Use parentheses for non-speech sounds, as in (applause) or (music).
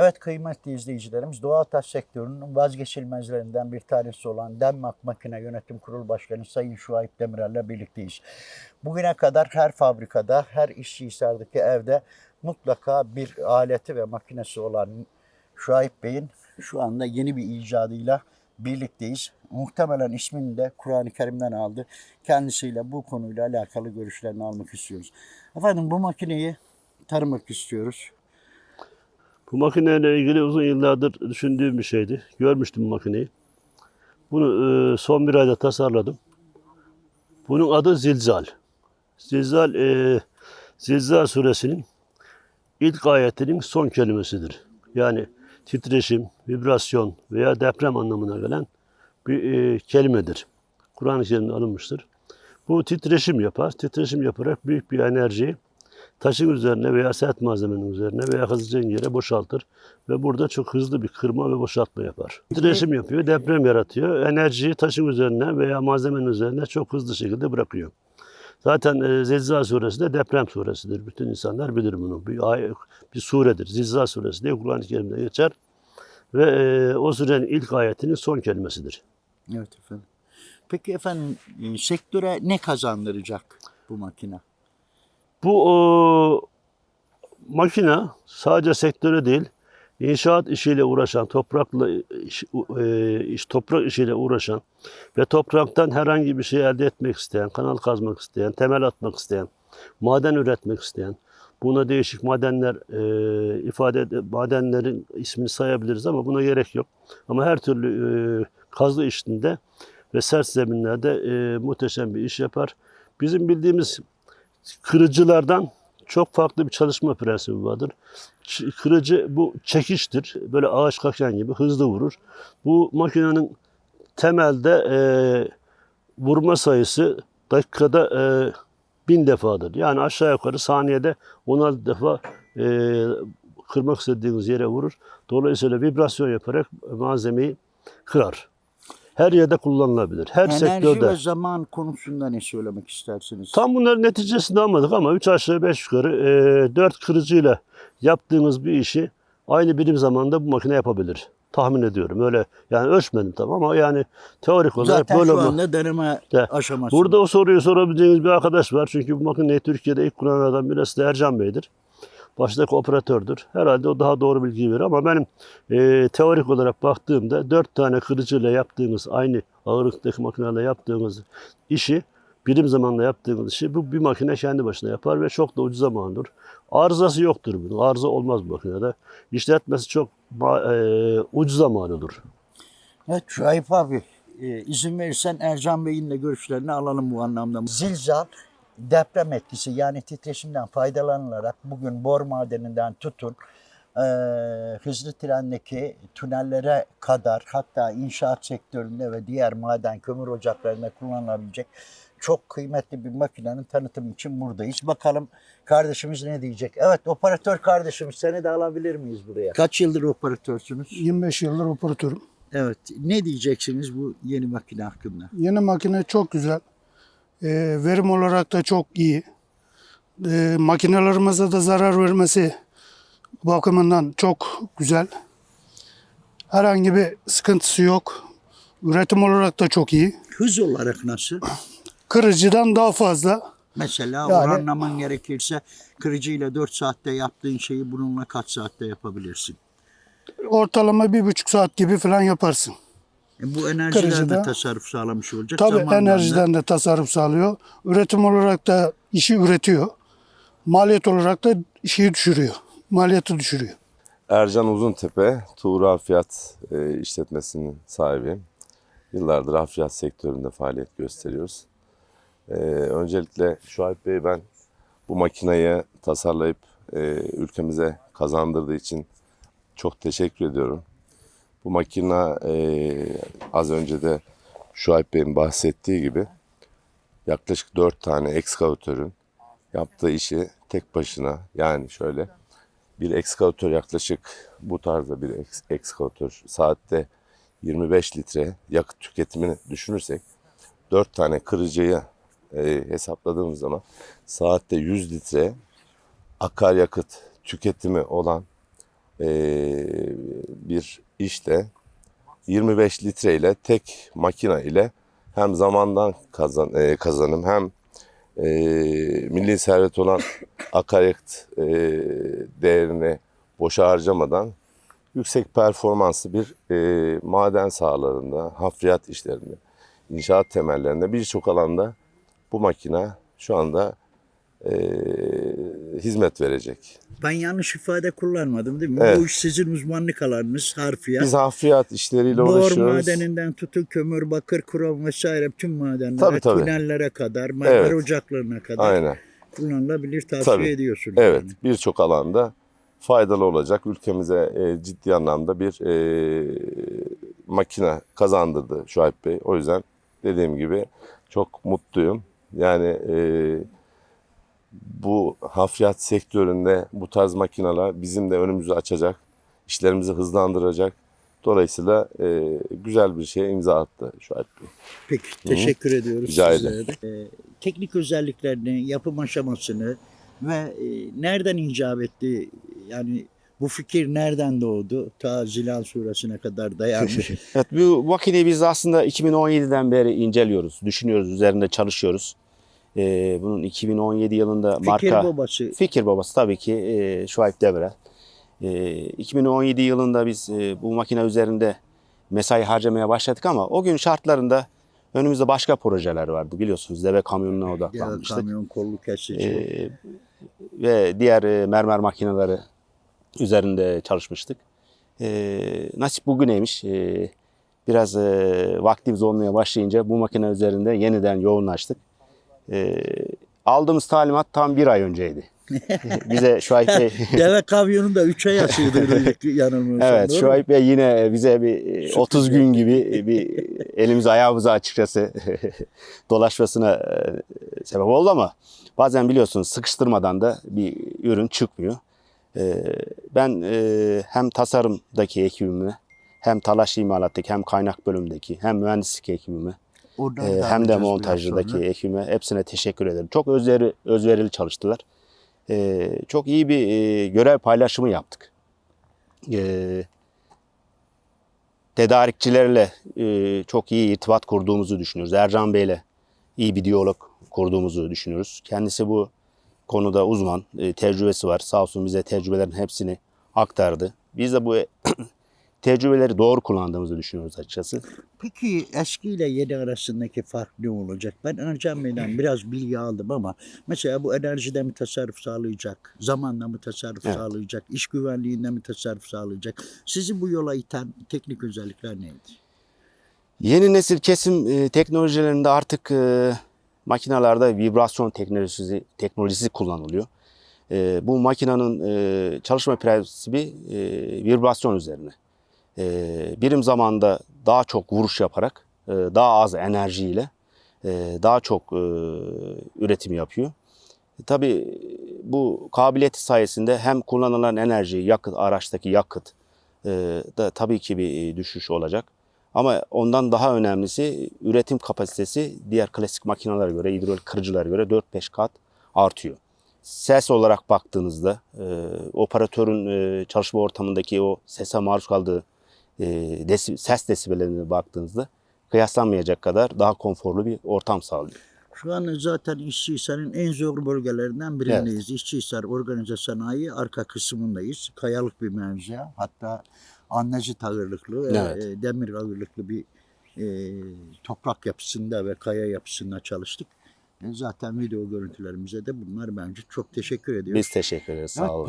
Evet kıymetli izleyicilerimiz doğal taş sektörünün vazgeçilmezlerinden bir tanesi olan Denmark Makine Yönetim Kurulu Başkanı Sayın Şuayb Demirel'le birlikteyiz. Bugüne kadar her fabrikada, her işçihisardaki evde mutlaka bir aleti ve makinesi olan Şuayb Bey'in şu anda yeni bir icadıyla birlikteyiz. Muhtemelen ismini de Kur'an-ı Kerim'den aldı. Kendisiyle bu konuyla alakalı görüşlerini almak istiyoruz. Efendim bu makineyi tanımak istiyoruz. Bu makineyle ilgili uzun yıllardır düşündüğüm bir şeydi. Görmüştüm bu makineyi. Bunu e, son bir ayda tasarladım. Bunun adı Zilzal. Zilzal, e, Zilzal suresinin ilk ayetinin son kelimesidir. Yani titreşim, vibrasyon veya deprem anlamına gelen bir e, kelimedir. Kur'an-ı Kerim'de alınmıştır. Bu titreşim yapar. Titreşim yaparak büyük bir enerjiyi taşın üzerine veya sert malzemenin üzerine veya hızlıca yere boşaltır ve burada çok hızlı bir kırma ve boşaltma yapar. Titreşim yapıyor, deprem yaratıyor. Enerjiyi taşın üzerine veya malzemenin üzerine çok hızlı şekilde bırakıyor. Zaten e, Zilzal suresi de deprem suresidir. Bütün insanlar bilir bunu. Bir, bir suredir. Zilzal suresi diye Kur'an-ı Kerim'de geçer. Ve e, o surenin ilk ayetinin son kelimesidir. Evet efendim. Peki efendim e, sektöre ne kazandıracak bu makine? Bu o, makine sadece sektöre değil, inşaat işiyle uğraşan, toprakla iş, e, iş- toprak işiyle uğraşan ve topraktan herhangi bir şey elde etmek isteyen, kanal kazmak isteyen, temel atmak isteyen, maden üretmek isteyen, buna değişik madenler e, ifade madenlerin ismini sayabiliriz ama buna gerek yok. Ama her türlü e, kazı işinde ve sert zeminlerde e, muhteşem bir iş yapar. Bizim bildiğimiz kırıcılardan çok farklı bir çalışma prensibi vardır. Kırıcı bu çekiştir. Böyle ağaç kakan gibi hızlı vurur. Bu makinenin temelde e, vurma sayısı dakikada e, bin defadır. Yani aşağı yukarı saniyede 16 defa e, kırmak istediğiniz yere vurur. Dolayısıyla vibrasyon yaparak malzemeyi kırar. Her yerde kullanılabilir. Her Enerji sektörde. ve zaman konusunda ne söylemek istersiniz? Tam bunların neticesini almadık ama 3 aşağı 5 yukarı 4 kırıcıyla yaptığınız bir işi aynı birim zamanda bu makine yapabilir. Tahmin ediyorum. Öyle yani ölçmedim tamam ama yani teorik olarak Zaten böyle şu anda deneme De. aşaması. Burada o soruyu sorabileceğiniz bir arkadaş var. Çünkü bu makineyi Türkiye'de ilk kullananlardan birisi de Ercan Bey'dir. Baştaki operatördür. Herhalde o daha doğru bilgiyi verir ama benim e, teorik olarak baktığımda dört tane kırıcıyla yaptığınız aynı ağırlıktaki makinelerle yaptığınız işi birim zamanla yaptığınız işi bu bir makine kendi başına yapar ve çok da ucuza mal olur. Arızası yoktur bunun. Arıza olmaz bu makinede. İşletmesi çok e, ucuza mal olur. Evet Şuayb abi e, izin verirsen Ercan Bey'in de görüşlerini alalım bu anlamda. Zilzal deprem etkisi yani titreşimden faydalanılarak bugün bor madeninden tutun e, hızlı trendeki tünellere kadar hatta inşaat sektöründe ve diğer maden kömür ocaklarında kullanılabilecek çok kıymetli bir makinenin tanıtımı için buradayız. Bakalım kardeşimiz ne diyecek? Evet operatör kardeşimiz seni de alabilir miyiz buraya? Kaç yıldır operatörsünüz? 25 yıldır operatörüm. Evet. Ne diyeceksiniz bu yeni makine hakkında? Yeni makine çok güzel. Ee, verim olarak da çok iyi. Ee, makinelerimize de zarar vermesi bakımından çok güzel. Herhangi bir sıkıntısı yok. Üretim olarak da çok iyi. Hız olarak nasıl? (clears throat) Kırıcıdan daha fazla. Mesela Yani- oranlaman gerekirse kırıcıyla 4 saatte yaptığın şeyi bununla kaç saatte yapabilirsin? Ortalama bir buçuk saat gibi falan yaparsın. E bu enerjiden de Kırıcıda- tasarruf sağlamış olacak. Tabii zamandan da- enerjiden de tasarruf sağlıyor. Üretim olarak da işi üretiyor. Maliyet olarak da işi düşürüyor. Maliyeti düşürüyor. Ercan Uzuntepe, Tuğra Fiyat e, işletmesinin sahibiyim. Yıllardır hafriyat sektöründe faaliyet gösteriyoruz. E, öncelikle Şuayb Bey ben bu makinayı tasarlayıp e, ülkemize kazandırdığı için çok teşekkür ediyorum. Bu makina e, az önce de Şuayb Bey'in bahsettiği gibi yaklaşık 4 tane ekskavatörün yaptığı işi tek başına yani şöyle bir ekskavatör yaklaşık bu tarzda bir eks- ekskavatör saatte 25 litre yakıt tüketimini düşünürsek 4 tane kırıcıyı e, hesapladığımız zaman saatte 100 litre akaryakıt tüketimi olan e, bir işte 25 litre ile tek makine ile hem zamandan kazan, e, kazanım hem e, milli servet olan akaryakıt e, değerini boşa harcamadan yüksek performanslı bir e, maden sahalarında, hafriyat işlerinde, inşaat temellerinde birçok alanda bu makine şu anda e, hizmet verecek. Ben yanlış ifade kullanmadım değil mi? Evet. Bu iş sizin uzmanlık alanınız harfiyat. Biz hafriyat işleriyle Bor uğraşıyoruz. madeninden tutun kömür, bakır, krom vesaire tüm madenlere, Tabii, tabii. tünellere kadar, mermer Evet. ocaklarına kadar Aynen. kullanılabilir tavsiye Tabii. ediyorsunuz. Evet, yani. birçok alanda faydalı olacak. Ülkemize e, ciddi anlamda bir e, makine kazandırdı Şuayb Bey. O yüzden dediğim gibi çok mutluyum. Yani e, bu hafriyat sektöründe bu tarz makineler bizim de önümüzü açacak, işlerimizi hızlandıracak. Dolayısıyla e, güzel bir şeye imza attı Şuayb Bey. Peki teşekkür ediyoruz Rica sizlere de. Ee, teknik özelliklerini, yapım aşamasını ve e, nereden icap etti? Yani bu fikir nereden doğdu? Ta Zilal suresine kadar dayanmış. Evet bu makineyi biz aslında 2017'den beri inceliyoruz, düşünüyoruz, üzerinde çalışıyoruz. Ee, bunun 2017 yılında Fikir marka babası. Fikir babası tabii ki e, Şuayb Demirel. E, 2017 yılında biz e, bu makine üzerinde mesai harcamaya başladık ama o gün şartlarında önümüzde başka projeler vardı biliyorsunuz. Deve kamyonuna odaklanmıştık. kamyon kollu kesici. Ee, ve diğer e, mermer makineleri üzerinde çalışmıştık. Ee, nasip bugüneymiş. Ee, biraz e, vaktimiz olmaya başlayınca bu makine üzerinde yeniden yoğunlaştık. Ee, aldığımız talimat tam bir ay önceydi. (laughs) Bize Şuayb Bey, (laughs) Deve kamyonu da 3 ay asıyorduk yanılmıyorsam. evet? Şuayb Bey yine bize bir e, 30 gün gibi bir elimiz ayağımıza açıkçası (laughs) dolaşmasına e, sebep oldu ama bazen biliyorsunuz sıkıştırmadan da bir ürün çıkmıyor. E, Ben e, hem tasarımdaki ekibime hem talaş imalattaki hem kaynak bölümdeki hem mühendislik ekibime Oradan e, hem de sonra. ekibime hepsine teşekkür ederim. Çok özveri, özverili çalıştılar. E, Çok iyi bir e, görev paylaşımı yaptık. E, tedarikçilerle e, çok iyi irtibat kurduğumuzu düşünüyoruz. Ercan Bey'le iyi bir diyalog kurduğumuzu düşünüyoruz. Kendisi bu konuda uzman, e, tecrübesi var. Sağ olsun bize tecrübelerin hepsini aktardı. Biz de bu tecrübeleri doğru kullandığımızı düşünüyoruz açıkçası. Peki eski ile yeni arasındaki fark ne olacak? Ben Ercan Bey'den biraz bilgi aldım ama mesela bu enerjide mi tasarruf sağlayacak? Zamanla mı tasarruf Evet. sağlayacak? iş güvenliğinde mi tasarruf sağlayacak? Sizi bu yola iten teknik özellikler neydi? Yeni nesil kesim e, teknolojilerinde artık e, makinalarda vibrasyon teknolojisi teknolojisi kullanılıyor. E, bu makinenin e, çalışma prensibi e, vibrasyon üzerine. E, birim zamanda daha çok vuruş yaparak e, daha az enerjiyle e, daha çok e, üretim yapıyor. E, tabii bu kabiliyeti sayesinde hem kullanılan enerji, yakıt, araçtaki yakıt e, da tabii ki bir düşüş olacak. Ama ondan daha önemlisi üretim kapasitesi diğer klasik makinelere göre, hidrolik kırıcılara göre 4-5 kat artıyor. Ses olarak baktığınızda e, operatörün e, çalışma ortamındaki o sese maruz kaldığı e, desi- ses desibellerine baktığınızda kıyaslanmayacak kadar daha konforlu bir ortam sağlıyor. Şu an zaten İşçihisar'ın en zor bölgelerinden birindeyiz. İşçihisar Organize Sanayi arka kısmındayız. Kayalık bir mevzi. Hatta anneci ağırlıklı, e, Evet. e, demir ağırlıklı bir e, toprak yapısında ve kaya yapısında çalıştık. E, zaten video görüntülerimize de bunlar bence çok teşekkür ediyoruz. Biz teşekkür ederiz. Sağ Evet, olun.